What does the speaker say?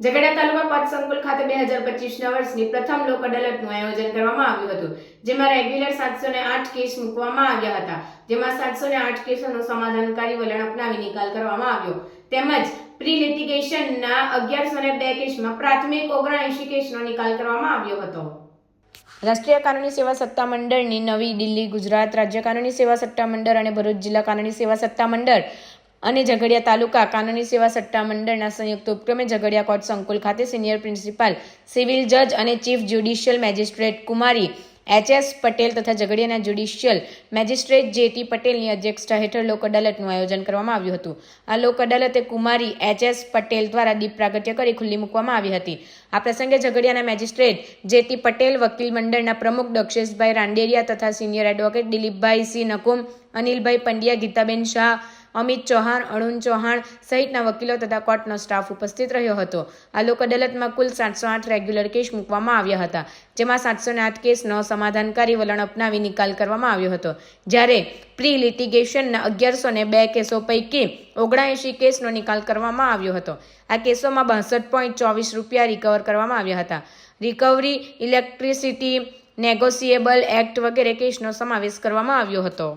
ઝઘડા તાલુકા કોર્ટ સંકુલ ખાતે બે હજાર પચીસના વર્ષની પ્રથમ લોક અદાલતનું આયોજન કરવામાં આવ્યું હતું, જેમાં રેગ્યુલર સાતસો ને આઠ કેસ મૂકવામાં આવ્યા હતા. જેમાં સાતસો ને આઠ કેસોનો સમાધાનકારી વલણ અપનાવી નિકાલ કરવામાં આવ્યો. તેમજ પ્રી લિટિગેશનના અગિયારસો ને બે કેસમાં પ્રાથમિક ઓગણએંશી કેસનો નિકાલ કરવામાં આવ્યો હતો. રાષ્ટ્રીય કાનૂની સેવા સત્તા મંડળની નવી દિલ્હી, ગુજરાત રાજ્ય કાનૂની સેવા સત્તા મંડળ અને ભરૂચ જિલ્લા કાનૂની સેવા સત્તા મંડળ અને ઝઘડિયા તાલુકા કાનૂની સેવા સટ્ટા મંડળના સંયુક્ત ઉપક્રમે ઝઘડિયા કોર્ટ સંકુલ ખાતે સિનિયર પ્રિન્સિપાલ, સિવિલ જજ અને ચીફ જ્યુડિશિયલ મેજિસ્ટ્રેટ કુમારી એચએસ પટેલ તથા ઝઘડિયાના જ્યુડિશિયલ મેજિસ્ટ્રેટ જે ટી પટેલની અધ્યક્ષતા હેઠળ લોક અદાલતનું આયોજન કરવામાં આવ્યું હતું. આ લોક અદાલતે કુમારી એચએસ પટેલ દ્વારા દીપ પ્રાગટ્ય કરી ખુલ્લી મૂકવામાં આવી હતી. આ પ્રસંગે ઝઘડિયાના મેજિસ્ટ્રેટ જે ટી પટેલ, વકીલ મંડળના પ્રમુખ દક્ષેશભાઈ રાંડેરિયા તથા senior advocate Dilipbhai C Nakum, Anilbhai Pandya, Gitaben Shah Amit Chauhan, Arun Chauhan સહિતના વકીલો તથા કોર્ટનો સ્ટાફ ઉપસ્થિત રહ્યો હતો. આ લોક કુલ સાતસો આઠ રેગ્યુલર કેસ મૂકવામાં આવ્યા હતા, જેમાં સાતસો આઠ કેસનો સમાધાનકારી વલણ અપનાવી નિકાલ કરવામાં આવ્યો હતો. જ્યારે પ્રી લિટિગેશનના અગિયારસો ને બે કેસો પૈકી ઓગણએંશી કેસનો નિકાલ કરવામાં આવ્યો હતો. આ કેસોમાં બાસઠ પોઈન્ટ ચોવીસ રૂપિયા રિકવર કરવામાં આવ્યા હતા. રિકવરી ઇલેક્ટ્રિસિટી નેગોશિયેબલ એક્ટ વગેરે કેસનો સમાવેશ કરવામાં આવ્યો હતો.